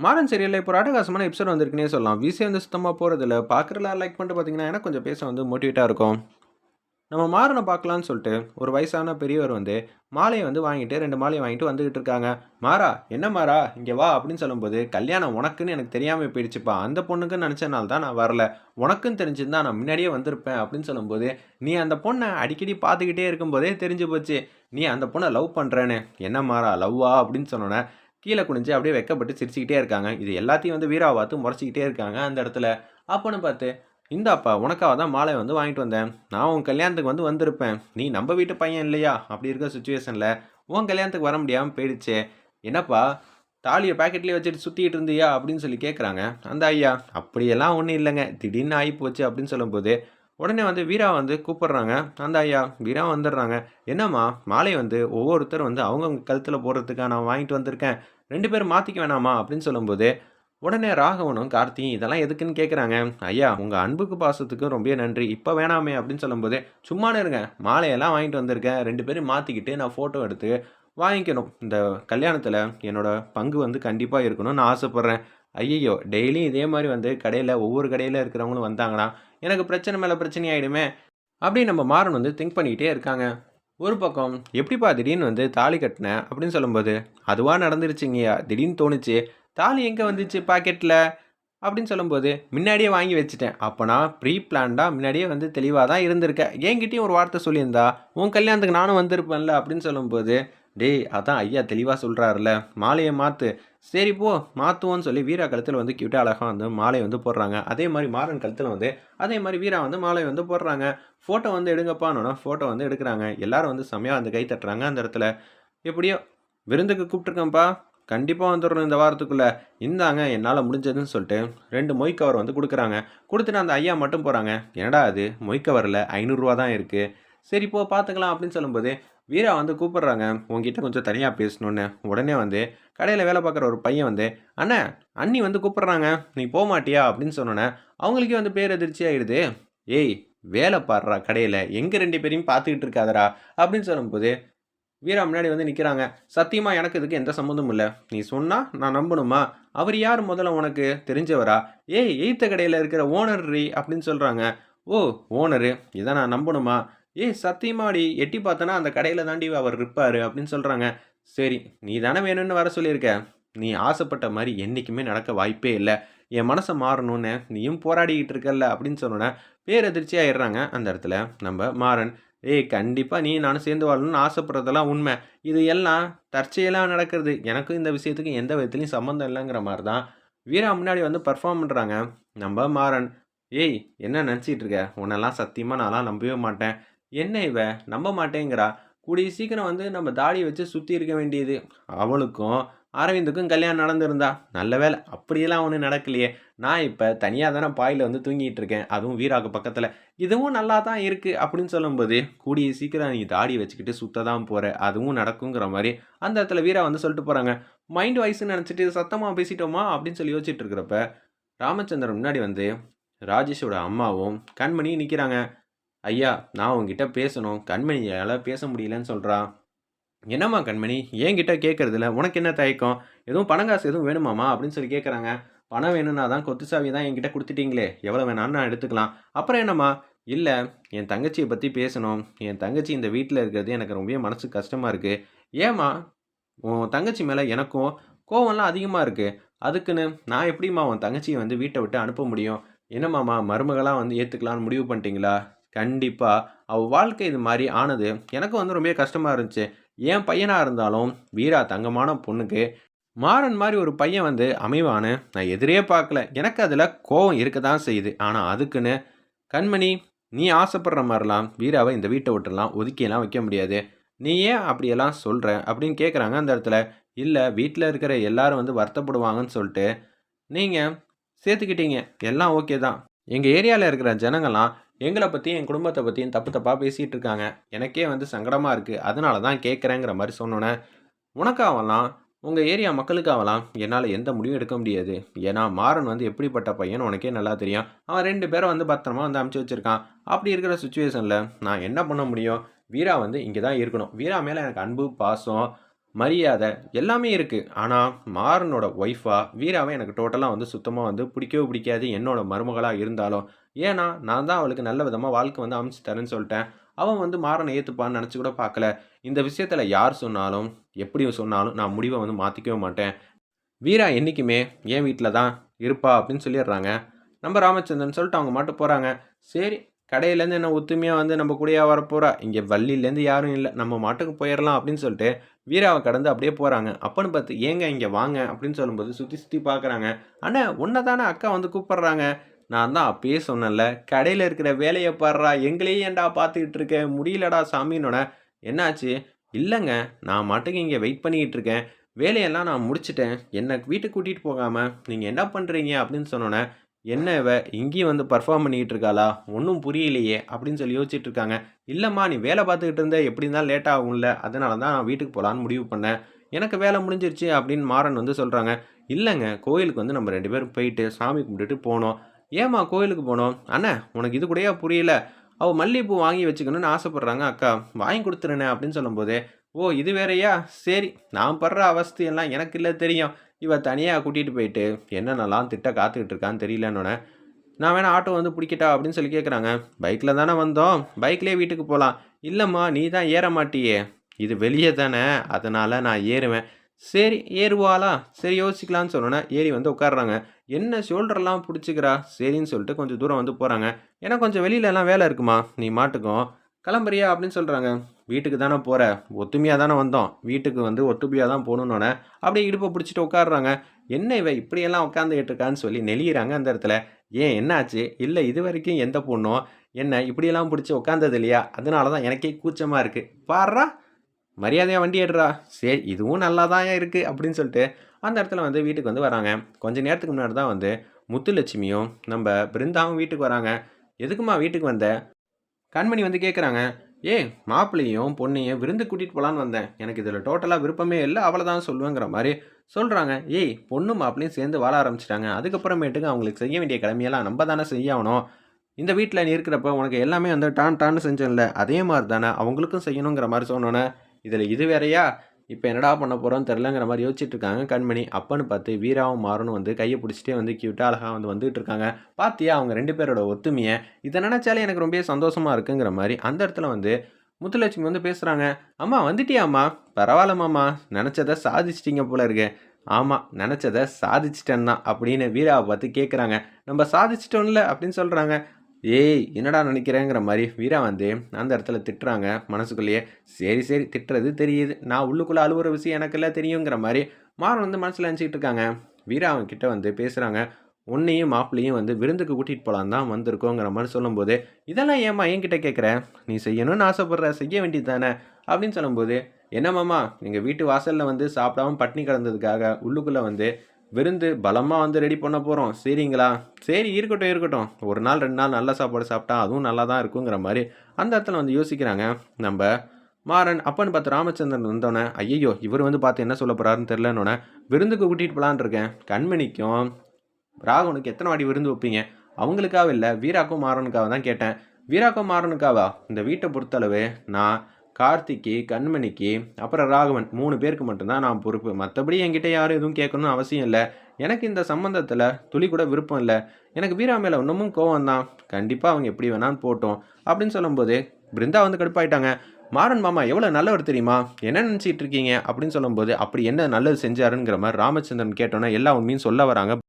மாறன் சீரியலில் இப்போ ஒரு அட்டகாசமான எபிசோட் வந்திருக்குன்னே சொல்லலாம். விசே வந்து சுத்தமாக போகிறதில்ல பார்க்குறலாம் லைக் பண்ணிட்டு பார்த்தீங்கன்னா, எனக்கு கொஞ்சம் பேச வந்து மோட்டிவேட்டாக இருக்கும். நம்ம மாறனை பார்க்கலான்னு சொல்லிட்டு, ஒரு வயசான பெரியவர் வந்து மாலையை வந்து வாங்கிட்டு ரெண்டு மாலையை வாங்கிட்டு வந்துக்கிட்டு இருக்காங்க. "மாறா, என்ன மாறா, இங்கே வா" அப்படின்னு சொல்லும்போது, "கல்யாணம் உனக்குன்னு எனக்கு தெரியாமல் போயிடுச்சுப்பா. அந்த பொண்ணுக்குன்னு நினச்சனால தான் நான் வரல. உனக்குன்னு தெரிஞ்சிருந்தா நான் முன்னாடியே வந்திருப்பேன்" அப்படின்னு சொல்லும்போது, "நீ அந்த பொண்ணை அடிக்கடி பார்த்துக்கிட்டே இருக்கும்போதே தெரிஞ்சு போச்சு. நீ அந்த பொண்ணை லவ் பண்ணுறேன்னு "என்ன மாறா லவ்வா?" அப்படின்னு சொன்னோன்னே கீழே குனிஞ்சு அப்படியே வெக்கப்பட்டு சிரிச்சுக்கிட்டே இருக்காங்க. இது எல்லாத்தையும் வந்து வீரா பார்த்து முறைச்சிக்கிட்டே இருக்காங்க அந்த இடத்துல. அப்போன்னு பார்த்து, "இந்தாப்பா உனக்காக தான் மாலை வந்து வாங்கிட்டு வந்தேன். நான் உன் கல்யாணத்துக்கு வந்து வந்திருப்பேன். நீ நம்ம வீட்டு பையன் இல்லையா? அப்படி இருக்க சுச்சுவேஷனில் உன் கல்யாணத்துக்கு வர முடியாமல் போயிடுச்சே. என்னப்பா தாலியை பேக்கெட்லேயே வச்சுட்டு சுற்றிட்டு இருந்தியா?" அப்படின்னு சொல்லி கேட்குறாங்க அந்த ஐயா. "அப்படியெல்லாம் ஒன்றும் இல்லைங்க திடீர்னு ஆயிப்போச்சு" அப்படின்னு சொல்லும்போது, உடனே வந்து வீரா வந்து கூப்பிட்றாங்க அந்த ஐயா. வீரா வந்துடுறாங்க. "என்னம்மா மாலை வந்து ஒவ்வொருத்தர் வந்து அவங்கவுங்க கழுத்தில் போடுறதுக்காக நான் வாங்கிட்டு வந்திருக்கேன். ரெண்டு பேரும் மாற்றிக்க வேணாமா?" அப்படின்னு சொல்லும்போது, உடனே ராகவனும், கார்த்தியும் இதெல்லாம் எதுக்குன்னு கேட்குறாங்க. "ஐயா உங்கள் அன்புக்கு பாசத்துக்கு ரொம்பவே நன்றி. இப்போ வேணாமே" அப்படின்னு சொல்லும்போது, "சும்மானு இருங்க. மாலையெல்லாம் வாங்கிட்டு வந்திருக்கேன். ரெண்டு பேரும் மாற்றிக்கிட்டு நான் ஃபோட்டோ எடுத்து வாங்கிக்கணும். இந்த கல்யாணத்தில் என்னோடய பங்கு வந்து கண்டிப்பாக இருக்கணும்னு ஆசைப்பட்றேன் ஆசைப்படுறேன்." டெய்லியும் இதே மாதிரி வந்து கடையில் ஒவ்வொரு கடையில் இருக்கிறவங்களும் வந்தாங்கன்னா, எனக்கு பிரச்சனை மேலே பிரச்சனை ஆயிடுமே. அப்படின்னு நம்ம மாறன் வந்து திங்க் பண்ணிக்கிட்டே இருக்காங்க. ஒரு பக்கம், "எப்படிப்பா திடீர்னு வந்து தாலி கட்டினேன் அப்படின்னு சொல்லும்போது, அதுவாக நடந்துருச்சுங்கய்யா. திடீர்னு தோணுச்சு. தாலி எங்கே வந்துச்சு பாக்கெட்டில் அப்படின்னு சொல்லும்போது, "முன்னாடியே வாங்கி வச்சுட்டேன். அப்போனா ப்ரீ பிளான்டாக முன்னாடியே வந்து தெளிவாக தான் இருந்திருக்கேன் என்கிட்டயும் ஒரு வார்த்தை சொல்லியிருந்தா, உன் கல்யாணத்துக்கு நானும் வந்திருப்பேன்ல." அப்படின்னு சொல்லும்போது, "டேய் அதான் ஐயா தெளிவாக சொல்கிறாருல மாலையை மாற்று "சரி போ மாற்றுவோன்னு சொல்லி வீரா கழுத்தில் வந்து கியூட்டா அழகாக வந்து மாலையை வந்து போடுறாங்க. அதே மாதிரி மாறன் கழுத்தில் வந்து அதே மாதிரி வீரா வந்து மாலையை வந்து போடுறாங்க. ஃபோட்டோ வந்து எடுங்கப்பானோன்னா ஃபோட்டோ வந்து எடுக்கிறாங்க எல்லாரும் வந்து செம்மையா வந்து கை தட்டுறாங்க அந்த இடத்துல. "எப்படியோ விருந்துக்கு கூப்பிட்டுருக்கேன்ப்பா. கண்டிப்பாக வந்துடணும் இந்த வாரத்துக்குள்ளே இந்தாங்க என்னால் முடிஞ்சதுன்னு" சொல்லிட்டு ரெண்டு மொய் கவர் வந்து கொடுக்குறாங்க கொடுத்துட்டு அந்த ஐயா மட்டும் போகிறாங்க "என்னடா இது மொய் கவரில் ஐநூறுரூவா தான் இருக்குது சரி போ பார்த்துக்கலாம்" அப்படின்னு சொல்லும்போது, வீரா வந்து கூப்பிடுறாங்க. உங்ககிட்ட கொஞ்சம் தனியாக பேசணும்னு." உடனே வந்து கடையில் வேலை பார்க்குற ஒரு பையன் வந்து, "அண்ணே அண்ணி வந்து கூப்பிட்றாங்க நீ போமாட்டியா?" அப்படின்னு சொன்னோன்னே அவங்களுக்கே வந்து பேர் எதிர்ச்சி ஆகிடுது "ஏய் வேலை பாடுறா கடையில் எங்கே ரெண்டு பேரையும் பார்த்துக்கிட்டு இருக்காதரா அப்படின்னு சொல்லும்போது, வீரா முன்னாடி வந்து நிற்கிறாங்க சத்தியமாக எனக்கு இதுக்கு எந்த சம்மந்தமும் இல்லை நீ சொன்னால் நான் நம்பணுமா? அவர் யார் முதல்ல உனக்கு தெரிஞ்சவரா?" "ஏய் எய்த்த கடையில் இருக்கிற ஓனர்ரி" அப்படின்னு சொல்கிறாங்க "ஓ ஓனரு. இதை நான் நம்பணுமா?" "ஏய் சத்தியமாடி எட்டி பார்த்தனா அந்த கடையில் தாண்டி அவர் இருப்பார் அப்படின்னு சொல்கிறாங்க "சரி நீ தானே வேணும்னு வர சொல்லியிருக்க. நீ ஆசைப்பட்ட மாதிரி என்றைக்குமே நடக்க வாய்ப்பே இல்லை என் மனசை மாறணும்னு நீயும் போராடிக்கிட்டு இருக்கல்ல" அப்படின்னு சொன்னோனே, பேரதிர்ச்சி ஆயிடுறாங்க அந்த இடத்துல நம்ம மாறன். "ஏய் கண்டிப்பாக நீ நானும் சேர்ந்து வாழணும்னு ஆசைப்படுறதெல்லாம் உண்மை. இது எல்லாம் தற்செயலாக நடக்கிறது. எனக்கும் இந்த விஷயத்துக்கும் எந்த விதத்துலையும் சம்மந்தம் இல்லைங்கிற மாதிரி தான்" வீரா முன்னாடி வந்து பெர்ஃபார்ம் பண்ணுறாங்க நம்ம மாறன். "ஏய் என்ன நினச்சிட்டு இருக்க? உன்னெல்லாம் சத்தியமாக நான்லாம் நம்பவே மாட்டேன்." "என்ன இவ நம்ப மாட்டேங்கிறா? கூடிய சீக்கிரம் வந்து நம்ம தாடியை வச்சு சுற்றி இருக்க வேண்டியது. அவளுக்கும் அரவிந்துக்கும் கல்யாணம் நடந்திருந்தா. நல்ல வேளை அப்படியெல்லாம் ஒன்றும் நடக்கலையே. நான் இப்போ தனியாக தானே பாயில் வந்து தூங்கிட்டு இருக்கேன். அதுவும் வீராக்கு பக்கத்தில் இதுவும் நல்லா தான் இருக்குது அப்படின்னு சொல்லும்போது, "கூடிய சீக்கிரம் நீ தாடி வச்சுக்கிட்டு சுத்த தான் போகிற அதுவும் நடக்குங்கிற மாதிரி அந்த இடத்துல வீரா வந்து சொல்லிட்டு போகிறாங்க மைண்ட் வாய்ஸ்ன்னு நினச்சிட்டு சத்தமாக பேசிட்டோமா அப்படின்னு சொல்லி யோசிச்சுட்டு இருக்கிறப்ப, ராமச்சந்திரன் முன்னாடி வந்து ராஜேஷோட அம்மாவும், கண்மணியும் நிற்கிறாங்க "ஐயா நான் உங்ககிட்ட பேசணும். கண்மணியால் பேச முடியலன்னு சொல்கிறான் "என்னம்மா கண்மணி? என்கிட்ட கேட்குறதில்ல உனக்கு என்ன தயக்கம்? எதுவும் பணம் காசு எதுவும் வேணுமாம்மா?" அப்படின்னு சொல்லி கேட்குறாங்க. "பணம் வேணும்னா தான் கொத்து சாவி தான் என்கிட்ட கொடுத்துட்டீங்களே எவ்வளோ வேணாலும் நான் எடுத்துக்கலாம்." "அப்புறம் என்னம்மா?" இல்லை என் தங்கச்சியை பற்றி பேசணும். என் தங்கச்சி இந்த வீட்டில் இருக்கிறது எனக்கு ரொம்பவே மனசு கஷ்டமாக இருக்குது "ஏம்மா? உன் தங்கச்சி மேலே எனக்கும் கோவம்லாம் அதிகமாக இருக்குது அதுக்குன்னு நான் எப்படிம்மா உன் தங்கச்சியை வந்து வீட்டை விட்டு அனுப்ப முடியும்?" "என்னம்மாம்மா மருமகளாக வந்து ஏற்றுக்கலான்னு முடிவு பண்ணிட்டீங்களா?" கண்டிப்பாக அவள் வாழ்க்கை இது மாதிரி ஆனது எனக்கும் வந்து ரொம்ப கஷ்டமாக இருந்துச்சு. என் பையனாக இருந்தாலும் வீரா தங்கமான பொண்ணுக்கு மாறன் மாதிரி ஒரு பையன் வந்து அமைவான்னு நான் எதிரே பார்க்கல. எனக்கு அதில் கோவம் இருக்க தான் செய்யுது. ஆனால் அதுக்குன்னு கண்மணி நீ ஆசைப்படுற மாதிரிலாம் வீராவை இந்த வீட்டை விட்டுலாம் ஒதுக்கியெல்லாம் வைக்க முடியாது. நீ ஏன் அப்படியெல்லாம் சொல்கிற அப்படின்னு கேட்குறாங்க அந்த இடத்துல. இல்லை வீட்டில் இருக்கிற எல்லாரும் வந்து வருத்தப்படுவாங்கன்னு சொல்லிட்டு நீங்கள் சேர்த்துக்கிட்டீங்க. எல்லாம் ஓகே தான். எங்கள் ஏரியாவில் இருக்கிற ஜனங்கள்லாம் எங்களை பற்றியும் என் குடும்பத்தை பற்றியும் தப்பு தப்பாக பேசிகிட்டு இருக்காங்க. எனக்கே வந்து சங்கடமாக இருக்குது அதனால தான் கேட்குறேங்கிற மாதிரி சொன்னோனே, உனக்காகலாம் உங்கள் ஏரியா மக்களுக்காகலாம் என்னால் எந்த முடிவும் எடுக்க முடியாது. ஏன்னா மாறன் வந்து எப்படிப்பட்ட பையன் உனக்கே நல்லா தெரியும். அவன் ரெண்டு பேரை வந்து பத்திரமா வந்து அமுச்சு வச்சுருக்கான் அப்படி இருக்கிற சுச்சுவேஷனில் நான் என்ன பண்ண முடியும்? வீரா வந்து இங்கே தான் இருக்கணும். வீரா மேலே எனக்கு அன்பு, பாசம் மரியாதை எல்லாமே இருக்குது ஆனால் மாறனோட ஒய்ஃபாக வீராவை எனக்கு டோட்டலாக வந்து சுத்தமாக வந்து பிடிக்கவே பிடிக்காது. என்னோட மருமகளாக இருந்தாலும். ஏன்னா நான் தான் அவளுக்கு நல்ல விதமாக வாழ்க்கை வந்து அமைச்சு தரேன்னு சொல்லிட்டேன். அவன் வந்து மாறனை ஏற்றுப்பான்னு நினச்சி கூட பார்க்கல. இந்த விஷயத்தில் யார் சொன்னாலும் எப்படி சொன்னாலும் நான் முடிவை வந்து மாற்றிக்கவே மாட்டேன். வீரா என்றைக்குமே என் வீட்டில் தான் இருப்பா அப்படின்னு சொல்லிடுறாங்க. நம்ம ராமச்சந்திரன் சொல்லிட்டு அவங்க மட்டும் போகிறாங்க சரி கடையிலேருந்து என்ன ஒத்துமையாக வந்து நம்ம கூடயே வரப்போகிறா இங்கே வள்ளியிலேருந்து யாரும் இல்லை. நம்ம மாட்டுக்கு போயிடலாம் அப்படின்னு சொல்லிட்டு வீராவை கடந்து அப்படியே போகிறாங்க அப்பன்னு பார்த்து ஏங்க இங்கே வாங்க அப்படின்னு சொல்லும்போது சுற்றி சுற்றி பார்க்குறாங்க. ஆனால் உன்னை தானே அக்கா வந்து கூப்பிட்றாங்க. நான் தான் அப்பயே சொன்னேன்ல கடையில் இருக்கிற வேலையை பாடுறா எங்களையே ஏன்டா பார்த்துக்கிட்டு இருக்கேன் முடியலடா சாமின்னோட என்னாச்சு? இல்லைங்க நான் மாட்டுக்கு இங்கே வெயிட் பண்ணிக்கிட்டு இருக்கேன். வேலையெல்லாம் நான் முடிச்சிட்டேன். என்னை வீட்டுக்கு கூட்டிகிட்டு போகாமல் நீங்கள் என்ன பண்ணுறீங்க அப்படின்னு சொன்னோன்னே என்ன இவ? இங்கேயும் வந்து பர்ஃபார்ம் பண்ணிக்கிட்டு இருக்காளா ஒன்றும் புரியலையே அப்படின்னு சொல்லி யோசிச்சுட்டு இருக்காங்க இல்லைம்மா நீ வேலை பார்த்துக்கிட்டு இருந்த எப்படி இருந்தாலும் லேட் ஆகும்ல அதனால தான் நான் வீட்டுக்கு போகலான்னு முடிவு பண்ணேன். எனக்கு வேலை முடிஞ்சிருச்சு அப்படின்னு மாறன் வந்து சொல்கிறாங்க இல்லைங்க கோயிலுக்கு வந்து நம்ம ரெண்டு பேரும் போயிட்டு சாமி கும்பிட்டுட்டு போனோம். ஏம்மா கோயிலுக்கு போனோம்? அண்ணே உனக்கு இது கூடயா புரியல? அவள் மல்லிகைப்பூ வாங்கி வச்சுக்கணும்னு ஆசைப்பட்றாங்க அக்கா. வாங்கி கொடுத்துருனே அப்படின்னு சொல்லும்போதே ஓ இது வேறையா? சரி நான் படுற அவஸ்தையெல்லாம் எனக்கு இல்லை தெரியும். இவ தனியாக கூட்டிகிட்டு போயிட்டு என்னென்னலாம் திட்ட காத்துக்கிட்டு இருக்கான்னு தெரியலன்னொன்னே நான் வேணா ஆட்டோ வந்து பிடிக்கட்டா? அப்படின்னு சொல்லி கேட்குறாங்க பைக்கில் தானே வந்தோம். பைக்லேயே வீட்டுக்கு போகலாம் இல்லைம்மா நீ தான் ஏற மாட்டியே. இது வெளியே தானே. அதனால் நான் ஏறுவேன். சரி ஏறுவாளா? சரி யோசிக்கலான்னு சொன்னோன்னே ஏறி வந்து உட்காடுறாங்க என்ன ஷோல்டர்லாம் பிடிச்சிக்கிறா? சரின்னு சொல்லிட்டு கொஞ்சம் தூரம் வந்து போகிறாங்க ஏன்னா கொஞ்சம் வெளியிலலாம் வேலை இருக்குமா? நீ மாட்டுக்கும் கிளம்புறியா அப்படின்னு சொல்கிறாங்க வீட்டுக்கு தானே போகிற ஒத்துமையாக தானே வந்தோம். வீட்டுக்கு வந்து ஒத்துமையாக தான் போகணுன்னொன்னே அப்படியே இடுப்பை பிடிச்சிட்டு உட்காடுறாங்க என்ன இவ இப்படியெல்லாம் உட்காந்துக்கிட்டு இருக்கான்னு சொல்லி நெளியிறாங்க அந்த இடத்துல. ஏன் என்னாச்சு? இல்லை இது வரைக்கும் எந்த பொண்ணும் என்ன இப்படியெல்லாம் பிடிச்சி உட்காந்தது இல்லையா? அதனால தான் எனக்கே கூச்சமாக இருக்குது பாடுறா. மரியாதையாக வண்டி ஏடுறா. சரி இதுவும் நல்லா தான் இருக்குது அப்படின்னு சொல்லிட்டு அந்த இடத்துல வந்து வீட்டுக்கு வந்து வராங்க. கொஞ்ச நேரத்துக்கு முன்னாடி தான் வந்து முத்துலட்சுமியும் நம்ம பிருந்தாவும் வீட்டுக்கு வராங்க. எதுக்குமா வீட்டுக்கு வந்த? கண்மணி வந்து கேட்குறாங்க ஏ மாப்பிள்ளையும் பொண்ணையும் விருந்து கூட்டிகிட்டு போகலான்னு வந்தேன். எனக்கு இதில் டோட்டலாக விருப்பமே இல்லை அவளை தான் சொல்லுவேங்கிற மாதிரி சொல்கிறாங்க ஏய் பொண்ணு மாப்பிள்ளையும் சேர்ந்து வாழ ஆரம்பிச்சிட்டாங்க. அதுக்கப்புறமேட்டுக்கு அவங்களுக்கு செய்ய வேண்டிய கடமையெல்லாம் நம்ம தானே செய்யணும் இந்த வீட்டில் நீ இருக்கிறப்ப உனக்கு எல்லாமே வந்து டான் டான்னு செஞ்சேன்ல அதே மாதிரி தானே அவங்களுக்கும் செய்யணுங்கிற மாதிரி சொன்னோன்னே இதில் இது வேறையா? இப்போ என்னடா பண்ண போகிறோன்னு தெரிலங்கிற மாதிரி யோசிச்சுட்டு இருக்காங்க கண்மணி அப்பன்னு பார்த்து வீராவும் மாறனும் வந்து கையை பிடிச்சிட்டே வந்து கியூட்டாக அழகாக வந்து வந்துட்டு இருக்காங்க பார்த்தியா அவங்க ரெண்டு பேரோட ஒத்துமையை? இதை நினச்சாலே எனக்கு ரொம்ப சந்தோஷமாக இருக்குங்கிற மாதிரி அந்த இடத்துல வந்து முத்துலட்சுமி வந்து பேசுகிறாங்க அம்மா வந்துட்டியாம்மா? பரவாயில்லம்மாம்மா நினச்சதை சாதிச்சிட்டிங்க போல இருக்கு. ஆமாம் நினச்சதை சாதிச்சிட்டேன்னா அப்படின்னு வீராவை பார்த்து கேட்குறாங்க நம்ம சாதிச்சிட்டோம்ல அப்படின்னு சொல்கிறாங்க ஏய் என்னடா நினைக்கிறேங்கிற மாதிரி வீரா வந்து அந்த இடத்துல திட்டுறாங்க. மனசுக்குள்ளேயே சரி சரி திட்டுறது தெரியுது. நான் உள்ளுக்குள்ளே அழுவுற விஷயம் எனக்கெல்லாம் தெரியுங்கிற மாதிரி மாறன் வந்து மனசில் நினச்சிக்கிட்டு இருக்காங்க. வீரா அவங்க வந்து பேசுகிறாங்க உன்னையும் மாப்பிள்ளையும் வந்து விருந்துக்கு கூட்டிகிட்டு போகலான் தான் வந்திருக்கோங்கிற மாதிரி சொல்லும்போது இதெல்லாம் ஏம்மா என்கிட்ட கேட்குற நீ செய்யணும்னு ஆசைப்படுற செய்ய வேண்டியது தானே அப்படின்னு சொல்லும்போது என்னம்மாம்மா நீங்கள் வீட்டு வாசலில் வந்து சாப்பிடாம பட்னி கிடந்ததுக்காக உள்ளுக்குள்ளே வந்து விருந்து பலமாக வந்து ரெடி பண்ண போகிறோம் சரிங்களா? சரி இருக்கட்டும் இருக்கட்டும். ஒரு நாள் ரெண்டு நாள் நல்ல சாப்பாடு சாப்பிட்டா அதுவும் நல்லா தான் இருக்குங்கிற மாதிரி அந்த இடத்துல வந்து யோசிக்கிறாங்க. நம்ம மாறன் அப்பன்னு பார்த்து ராமச்சந்திரன் வந்தோடனே ஐயோ இவர் வந்து பார்த்து என்ன சொல்ல போகிறாருன்னு தெரிலன்னொன்னே விருந்துக்கு கூட்டிகிட்டு போகலான்ருக்கேன் கண்மணிக்கும் ராகவனுக்கு எத்தனை வாடி விருந்து வைப்பீங்க? அவங்களுக்காக இல்லை வீராக்கும் மாறனுக்காக தான் கேட்டேன். வீராக்கும் மாறனுக்காவா? இந்த வீட்டை பொறுத்தளவு நான் கார்த்திக்கு கண்மணிக்கு அப்புறம் ராகவன் மூணு பேருக்கு மட்டும்தான் நான் பொறுப்பு. மற்றபடி என்கிட்ட யாரும் எதுவும் கேட்கணும்னு அவசியம் இல்லை. எனக்கு இந்த சம்மந்தத்தில் துளி கூட விருப்பம் இல்லை. எனக்கு வீரா மேலே இன்னமும் கோவம் தான். கண்டிப்பாக அவங்க எப்படி வேணாலும் போட்டோம். அப்படின்னு சொல்லும்போது பிருந்தா வந்து கடுப்பாயிட்டாங்க. மாறன் மாமா எவ்வளோ நல்லவர் தெரியுமா? என்ன நினச்சிட்டு இருக்கீங்க? அப்படின்னு சொல்லும்போது அப்படி என்ன நல்லது செஞ்சாருங்கிற மாதிரி ராமச்சந்திரன் கேட்டோன்னே எல்லா உண்மையும் சொல்ல வராங்க.